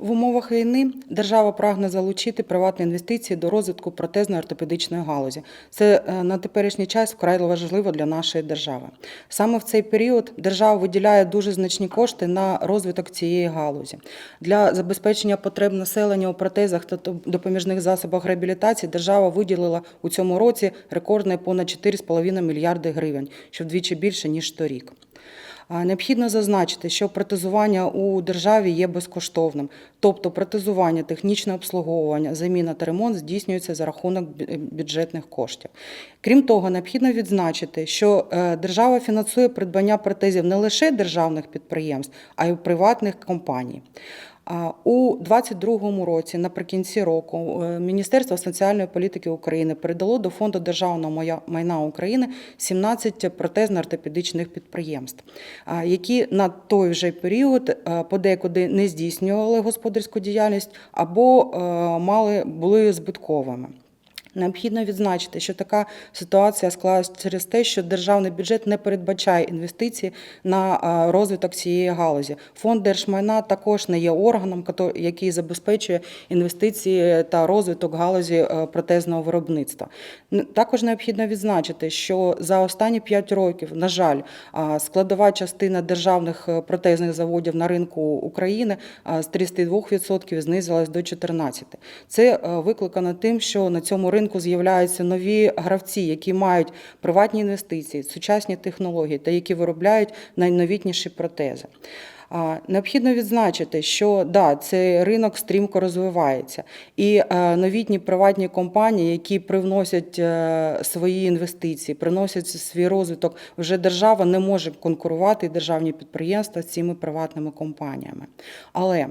В умовах війни держава прагне залучити приватні інвестиції до розвитку протезної ортопедичної галузі. Це е, на теперішній час вкрай важливо для нашої держави. Саме в цей період держава виділяє дуже значні кошти на розвиток цієї галузі. Для забезпечення потреб населення у протезах та допоміжних засобах реабілітації держава виділила у цьому році рекордне понад 4,5 мільярди гривень, що вдвічі більше ніж торік. Необхідно зазначити, що протезування у державі є безкоштовним, тобто протезування, технічне обслуговування, заміна та ремонт здійснюється за рахунок бюджетних коштів. Крім того, необхідно відзначити, що е, держава фінансує придбання протезів не лише державних підприємств, а й приватних компаній. У 2022 році, наприкінці року, е, Міністерство соціальної політики України передало до Фонду державного майна України 17 протезно-ортопедичних підприємств, які на той вже період е, подекуди не здійснювали господарську діяльність або е, мали були збитковими. Необхідно відзначити, що така ситуація склалась через те, що державний бюджет не передбачає інвестиції на розвиток цієї галузі. Фонд держмайна також не є органом, який забезпечує інвестиції та розвиток галузі е, протезного виробництва. Також необхідно відзначити, що за останні 5 років, на жаль, складова частина державних е, протезних заводів на ринку України з 32% знизилась до 14%. Це е, викликано тим, що на цьому ринку з'являються нові гравці, які мають приватні інвестиції, сучасні технології та які виробляють найновітніші протези. Необхідно відзначити, що да, цей ринок стрімко розвивається, і е, новітні приватні компанії, які привносять е, свої інвестиції, приносять свій розвиток, вже держава не може конкурувати державні підприємства з цими приватними компаніями. Але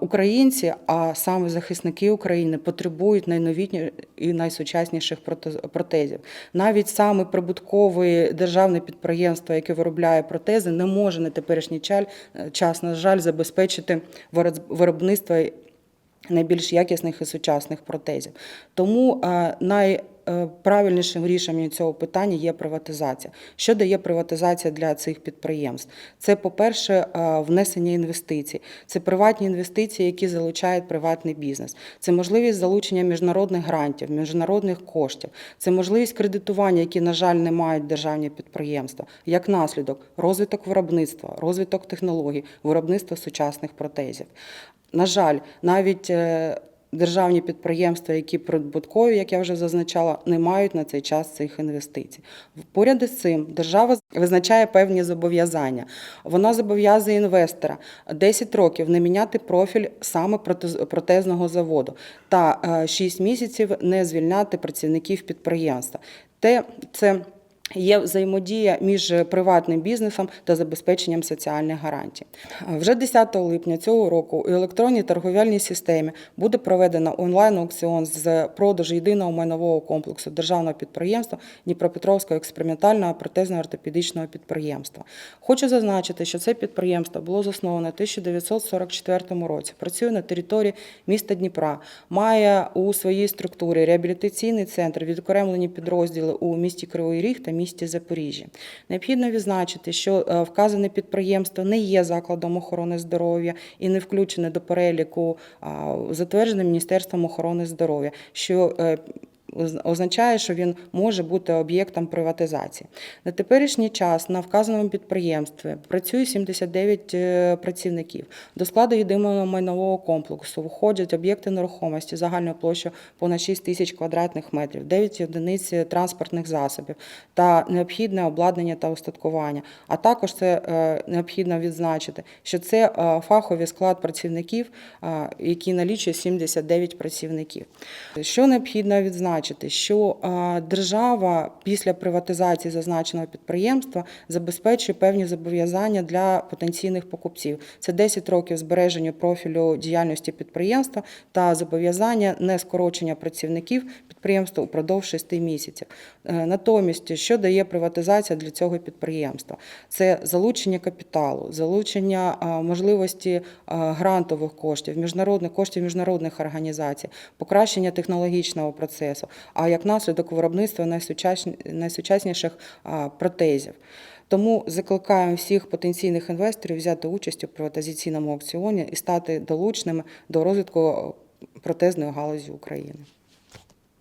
українці, а саме захисники України, потребують найновітніших і найсучасніших проте- протезів. Навіть саме прибуткове державне підприємство, яке виробляє протези, не може на теперішній чаль- час, на жаль, забезпечити виробництво найбільш якісних і сучасних протезів. Тому е, найправильнішим рішенням цього питання є приватизація. Що дає приватизація для цих підприємств? Це, по-перше, е, внесення інвестицій. Це приватні інвестиції, які залучають приватний бізнес. Це можливість залучення міжнародних грантів, міжнародних коштів. Це можливість кредитування, які, на жаль, не мають державні підприємства. Як наслідок, розвиток виробництва, розвиток технологій, виробництво сучасних протезів. На жаль, навіть е, державні підприємства, які прибуткові, як я вже зазначала, не мають на цей час цих інвестицій. Поряд із цим держава визначає певні зобов'язання. Вона зобов'язує інвестора 10 років не міняти профіль саме протез- протезного заводу та 6 місяців не звільняти працівників підприємства. Те це Є взаємодія між приватним бізнесом та забезпеченням соціальних гарантій. Вже 10 липня цього року у електронній торговельній системі буде проведено онлайн-аукціон з продажу єдиного майнового комплексу державного підприємства Дніпропетровського експериментального протезно-ортопедичного підприємства. Хочу зазначити, що це підприємство було засноване в 1944 році. Працює на території міста Дніпра, має у своїй структурі реабілітаційний центр, відокремлені підрозділи у місті Кривий Ріг та місті Запоріжжя. Необхідно відзначити, що е, вказане підприємство не є закладом охорони здоров'я і не включене до переліку, затвердженим Міністерством охорони здоров'я, що е, означає, що він може бути об'єктом приватизації. На теперішній час на вказаному підприємстві працює 79 е, працівників. До складу єдиного майнового комплексу входять об'єкти нерухомості загальною площею понад 6 тисяч квадратних метрів, 9 одиниць транспортних засобів та необхідне обладнання та устаткування. А також це е, необхідно відзначити, що це е, фаховий склад працівників, який налічує 79 працівників. Що необхідно відзначити, що е, держава після приватизації зазначеного підприємства забезпечує певні зобов'язання для потенційних покупців. Це 10 років збереження профілю діяльності підприємства та зобов'язання не скорочення працівників підприємства упродовж 6 місяців. Е, Натомість, що дає приватизація для цього підприємства? Це залучення капіталу, залучення можливості грантових коштів, міжнародних коштів міжнародних організацій, покращення технологічного процесу, а як наслідок виробництва найсучасні- найсучасніших протезів. Тому закликаємо всіх потенційних інвесторів взяти участь у приватизаційному аукціоні і стати долучними до розвитку протезної галузі України.